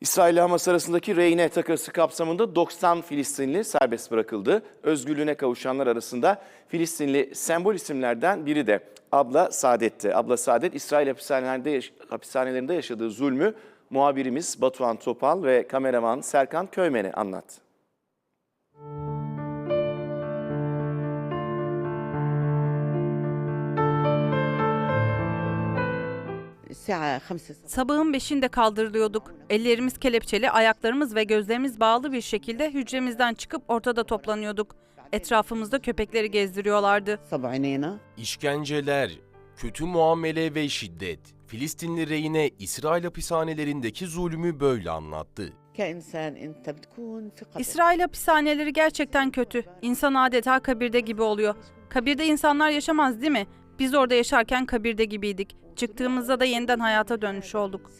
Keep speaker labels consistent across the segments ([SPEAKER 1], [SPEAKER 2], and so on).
[SPEAKER 1] İsrail Hamas arasındaki rehine takası kapsamında 90 Filistinli serbest bırakıldı. Özgürlüğüne kavuşanlar arasında Filistinli sembol isimlerden biri de Abla Saadet'ti. Abla Saadet, İsrail hapishanelerinde, hapishanelerinde yaşadığı zulmü muhabirimiz Batuhan Topal ve kameraman Serkan Köymen'e anlattı.
[SPEAKER 2] Sabahın beşinde kaldırılıyorduk. Ellerimiz kelepçeli, ayaklarımız ve gözlerimiz bağlı bir şekilde hücremizden çıkıp ortada toplanıyorduk. Etrafımızda köpekleri gezdiriyorlardı.
[SPEAKER 3] İşkenceler, kötü muamele ve şiddet. Filistinli rehine İsrail hapishanelerindeki zulmü böyle anlattı.
[SPEAKER 2] İsrail hapishaneleri gerçekten kötü. İnsan adeta kabirde gibi oluyor. Kabirde insanlar yaşamaz değil mi? Biz orada yaşarken kabirde gibiydik. Çıktığımızda da yeniden hayata dönmüş olduk.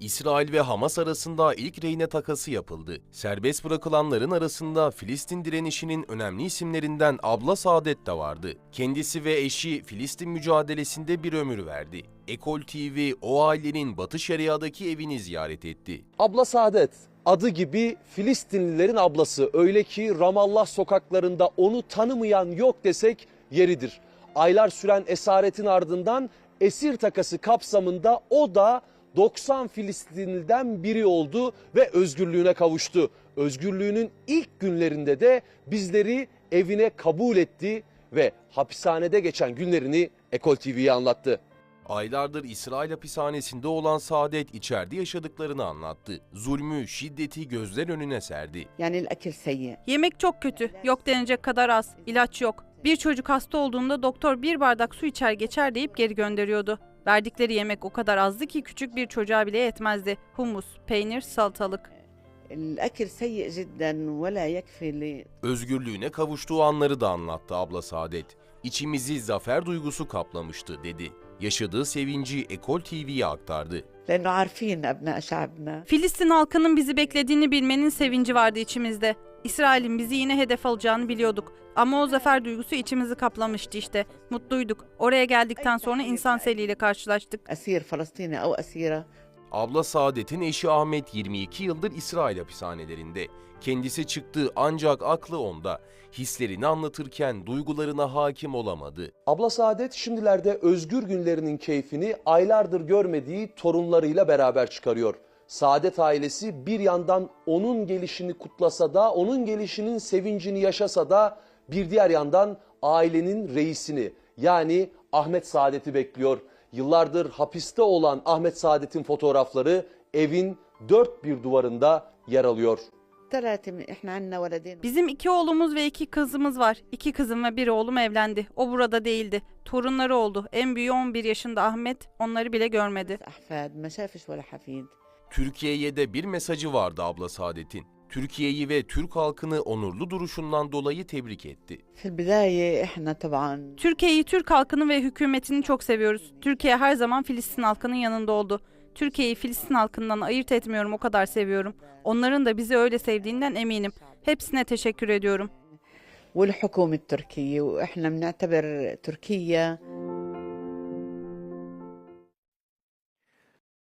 [SPEAKER 3] İsrail ve Hamas arasında ilk rehine takası yapıldı. Serbest bırakılanların arasında Filistin direnişinin önemli isimlerinden Abla Saadet de vardı. Kendisi ve eşi Filistin mücadelesinde bir ömür verdi. Ekol TV o ailenin Batı Şeria'daki evini ziyaret etti.
[SPEAKER 4] Abla Saadet, adı gibi Filistinlilerin ablası öyle ki Ramallah sokaklarında onu tanımayan yok desek yeridir. Aylar süren esaretin ardından esir takası kapsamında o da 90 Filistinliden biri oldu ve özgürlüğüne kavuştu. Özgürlüğünün ilk günlerinde de bizleri evine kabul etti ve hapishanede geçen günlerini Ekol TV'ye anlattı.
[SPEAKER 3] Aylardır İsrail hapishanesinde olan Saadet içeride yaşadıklarını anlattı. Zulmü, şiddeti gözler önüne serdi.
[SPEAKER 5] Yani
[SPEAKER 2] Yemek çok kötü. Yok denecek kadar az. İlaç yok. Bir çocuk hasta olduğunda doktor bir bardak su içer geçer deyip geri gönderiyordu. Verdikleri yemek o kadar azdı ki küçük bir çocuğa bile yetmezdi. Humus, peynir, salatalık.
[SPEAKER 3] Özgürlüğüne kavuştuğu anları da anlattı abla Saadet. İçimizi zafer duygusu kaplamıştı dedi. Yaşadığı sevinci Ekol TV'ye aktardı.
[SPEAKER 2] Filistin halkının bizi beklediğini bilmenin sevinci vardı içimizde. İsrail'in bizi yine hedef alacağını biliyorduk. Ama o zafer duygusu içimizi kaplamıştı işte. Mutluyduk. Oraya geldikten sonra insan seliyle karşılaştık.
[SPEAKER 3] Abla Saadet'in eşi Ahmet 22 yıldır İsrail hapishanelerinde. Kendisi çıktı ancak aklı onda. Hislerini anlatırken duygularına hakim olamadı.
[SPEAKER 4] Abla Saadet şimdilerde özgür günlerinin keyfini aylardır görmediği torunlarıyla beraber çıkarıyor. Saadet ailesi bir yandan onun gelişini kutlasa da, onun gelişinin sevincini yaşasa da bir diğer yandan ailenin reisini yani Ahmet Saadet'i bekliyor. Yıllardır hapiste olan Ahmet Saadet'in fotoğrafları evin dört bir duvarında yer alıyor.
[SPEAKER 2] Bizim iki oğlumuz ve iki kızımız var. İki kızım ve bir oğlum evlendi. O burada değildi. Torunları oldu. En büyüğü 11 yaşında Ahmet. Onları bile görmedi.
[SPEAKER 3] Türkiye'ye de bir mesajı vardı abla Saadet'in. Türkiye'yi ve Türk halkını onurlu duruşundan dolayı tebrik etti.
[SPEAKER 5] في البداية إحنا طبعا
[SPEAKER 2] Türkiye'yi, Türk halkını ve hükümetini çok seviyoruz. Türkiye her zaman Filistin halkının yanında oldu. Türkiye'yi Filistin halkından ayırt etmiyorum o kadar seviyorum. Onların da bizi öyle sevdiğinden eminim. Hepsine teşekkür ediyorum.
[SPEAKER 5] والحكومة التركية وإحنا بنعتبر تركيا